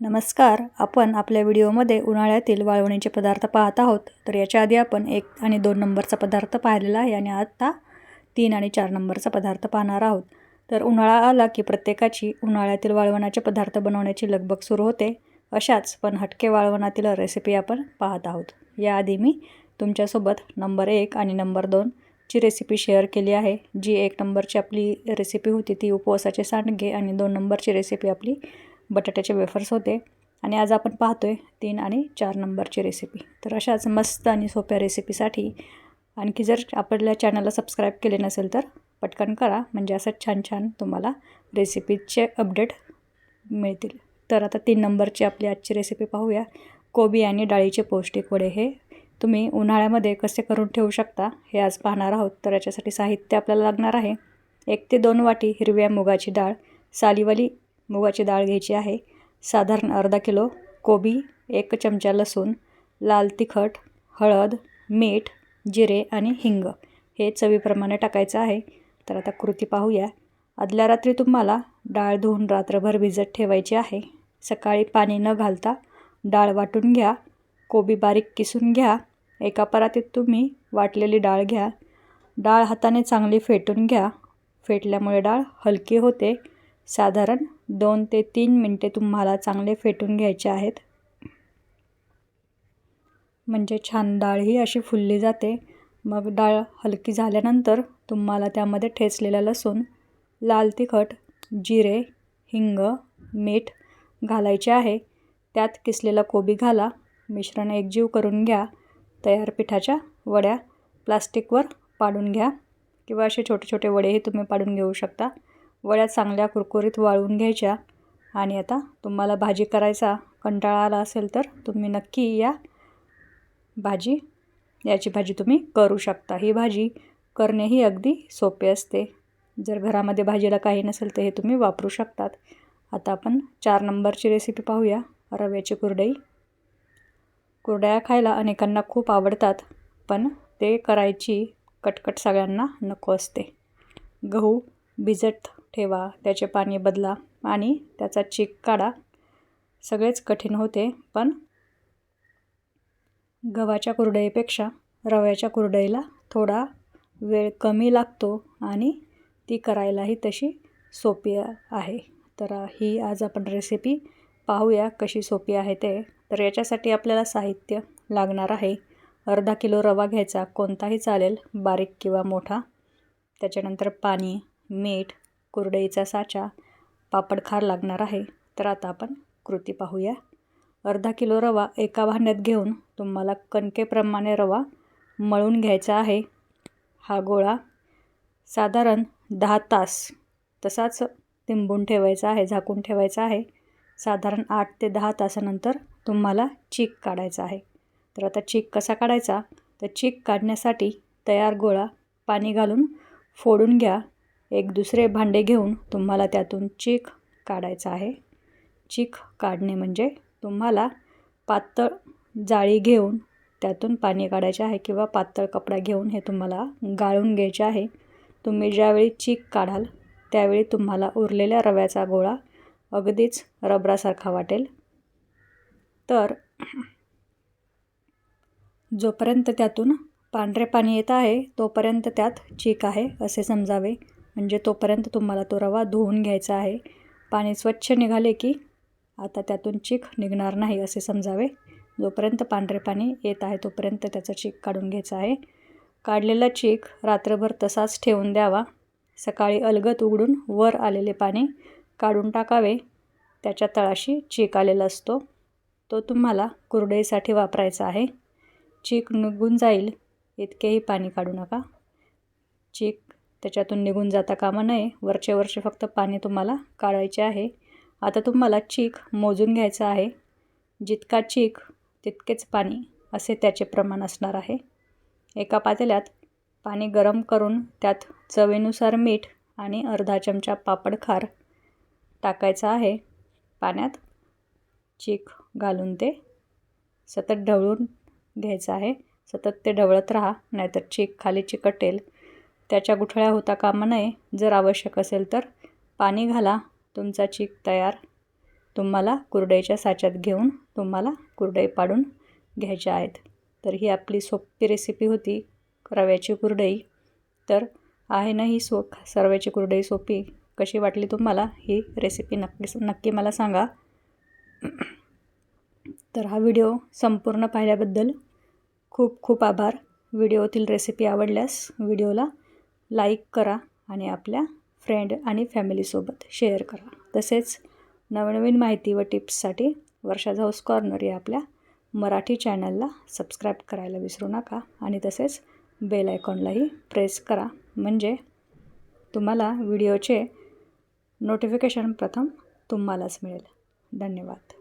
नमस्कार. आपण आपल्या व्हिडिओमध्ये उन्हाळ्यातील वाळवणीचे पदार्थ पाहत आहोत. तर याच्या आधी आपण एक आणि दोन नंबरचा पदार्थ पाहिलेला आहे आणि आत्ता तीन आणि चार नंबरचा पदार्थ पाहणार आहोत. तर उन्हाळा आला की प्रत्येकाची उन्हाळ्यातील वाळवणाचे पदार्थ बनवण्याची लगबग सुरू होते. अशाच पण हटके वाळवणातील रेसिपी आपण पाहत आहोत. याआधी मी तुमच्यासोबत नंबर एक आणि नंबर दोनची रेसिपी शेअर केली आहे. जी एक नंबरची आपली रेसिपी होती ती उपवासाचे सांडगे आणि दोन नंबरची रेसिपी आपली बटाट्याचे वेफर्स होते. आणि आज आपण पाहतो आहे तीन आणि चार नंबरची रेसिपी तर अशाच मस्त आणि सोप्या रेसिपीसाठी आणखी जर आपल्या चॅनलला सबस्क्राईब केले नसेल तर पटकन करा. म्हणजे असं छान छान तुम्हाला रेसिपीचे अपडेट मिळतील. तर आता तीन नंबरची आपली आजची रेसिपी पाहूया. कोबी आणि डाळीचे पौष्टिक वडे. हे तुम्ही उन्हाळ्यामध्ये कसे करून ठेवू शकता हे आज पाहणार आहोत. तर याच्यासाठी साहित्य आपल्याला लागणार आहे. एक ते दोन वाटी हिरव्या मुगाची डाळ सालीवाली मुगाची डाळ घ्यायची आहे. साधारण अर्धा किलो कोबी एक चमचा लसूण लाल तिखट हळद मीठ जिरे आणि हिंग हे चवीप्रमाणे टाकायचं आहे. तर आता कृती पाहूया. आदल्या रात्री तुम्हाला डाळ धुवून रात्रभर भिजत ठेवायची आहे. सकाळी पाणी न घालता डाळ वाटून घ्या. कोबी बारीक किसून घ्या. एका परातीत तुम्ही वाटलेली डाळ घ्या. डाळ हाताने चांगली फेटून घ्या. फेटल्यामुळे डाळ हलकी होते. साधारण दोन ते तीन मिनटे तुम्हाला चांगले फेटून घ्यायचे आहेत. म्हणजे छान डाळ ही अशी फुलली जाते. मग डाळ हलकी झाल्यानंतर तुम्हाला त्यामध्ये ठेचलेलं लसूण लाल तिखट जिरे हिंग मीठ घालायचे आहे. त्यात किसलेला कोबी घाला. मिश्रण एकजीव करून घ्या. तयार पिठाच्या वड्या प्लास्टिकवर पाडून घ्या. किंवा असे छोटे छोटे वडेही तुम्ही पाडून घेऊ शकता. वड्या चांगल्या कुरकुरीत वाळवून घ्यायच्या. आणि आता तुम्हाला भाजी करायचा कंटाळा आला असेल तर तुम्ही नक्की या. भाजी याची भाजी तुम्ही करू शकता. ही भाजी करणेही अगदी सोपे असते. जर घरामध्ये भाजीला काही नसेल तर हे तुम्ही वापरू शकतात. आता आपण चार नंबरची रेसिपी पाहूया. रव्याची कुरडई. कुरड्या खायला अनेकांना खूप आवडतात पण ते करायची कटकट सगळ्यांना नको असते. गहू भिजत ठेवा त्याचे पाणी बदला आणि त्याचा चीक काढा. सगळेच कठीण होते पण गव्हाच्या कुरडईपेक्षा रव्याच्या कुरडईला थोडा वेळ कमी लागतो आणि ती करायलाही तशी सोपी आहे. तर ही आज आपण रेसिपी पाहूया कशी सोपी आहे ते. तर याच्यासाठी आपल्याला साहित्य लागणार आहे. अर्धा किलो रवा घ्यायचा कोणताही चालेल बारीक किंवा मोठा. त्याच्यानंतर पाणी मीठ कुरडईचा साचा पापड खार लागणार आहे तर आता आपण कृती पाहूया. अर्धा किलो रवा एका भांड्यात घेऊन तुम्हाला कणकेप्रमाणे रवा मळून घ्यायचा आहे. हा गोळा साधारण दहा तास तसाच तिंबून ठेवायचा आहे झाकून ठेवायचा आहे. साधारण आठ ते दहा तासानंतर तुम्हाला चीक काढायचा आहे. तर आता चीक कसा काढायचा? तर चीक काढण्यासाठी तयार गोळा पाणी घालून फोडून घ्या. एक दुसरे भांडे घेऊन तुम्हाला त्यातून चीक काढायचा आहे. चीक काढणे म्हणजे तुम्हाला पातळ जाळी घेऊन त्यातून पाणी काढायचे आहे किंवा पातळ कपडा घेऊन हे तुम्हाला गाळून घ्यायचे आहे. तुम्ही ज्यावेळी चीक काढाल त्यावेळी तुम्हाला उरलेल्या रव्याचा गोळा अगदीच रबरासारखा वाटेल. तर जोपर्यंत त्यातून पांढरे पाणी येत आहे तोपर्यंत त्यात चीक आहे असे समजावे. म्हणजे तोपर्यंत तुम्हाला तो रवा धुवून घ्यायचा आहे. पाणी स्वच्छ निघाले की आता त्यातून चीक निघणार नाही असे समजावे. जोपर्यंत पांढरे पाणी येत आहे तोपर्यंत त्याचा चीक काढून घ्यायचा आहे. काढलेला चीक रात्रभर तसाच ठेवून द्यावा. सकाळी अलगत उघडून वर आलेले पाणी काढून टाकावे. त्याच्या तळाशी चीक आलेला असतो. तो तुम्हाला कुरडईसाठी वापरायचा आहे. चीक निघून जाईल इतकेही पाणी काढू नका. चीक त्याच्यातून निघून जाता कामा नये. वरचे वरचे फक्त पाणी तुम्हाला काढायचे आहे. आता तुम्हाला चीक मोजून घ्यायचं आहे. जितका चीक तितकेच पाणी असे त्याचे प्रमाण असणार आहे. एका पातेल्यात पाणी गरम करून त्यात चवीनुसार मीठ आणि अर्धा चमचा पापड खार टाकायचा आहे. पाण्यात चीक घालून ते सतत ढवळून घ्यायचं आहे. सतत ते ढवळत राहा नाहीतर चीक खाली चिकटेल. त्याच्या गुठळ्या होता कामा नये. जर आवश्यक असेल तर पाणी घाला. तुमचा चीक तयार. तुम्हाला कुरडईच्या साच्यात घेऊन तुम्हाला कुरडई पाडून घ्यायच्या आहेत. तर ही आपली सोपी रेसिपी होती. रव्याची कुरडई. तर आहे ना ही सो रव्याची कुरडई सोपी. कशी वाटली तुम्हाला? ही रेसिपी नक्की नक्की मला सांगा. तर हा व्हिडिओ संपूर्ण पाहिल्याबद्दल खूप खूप आभार. व्हिडिओतील रेसिपी आवडल्यास व्हिडिओला लाईक करा आणि आपल्या फ्रेंड आणि फॅमिलीसोबत शेअर करा. तसेच नवनवीन माहिती व टिप्ससाठी वर्षा हाऊस कॉर्नर या आपल्या मराठी चॅनलला सबस्क्राईब करायला विसरू नका आणि तसेच बेल आयकॉनलाही प्रेस करा. म्हणजे तुम्हाला व्हिडिओचे नोटिफिकेशन प्रथम तुम्हालाच मिळेल. धन्यवाद.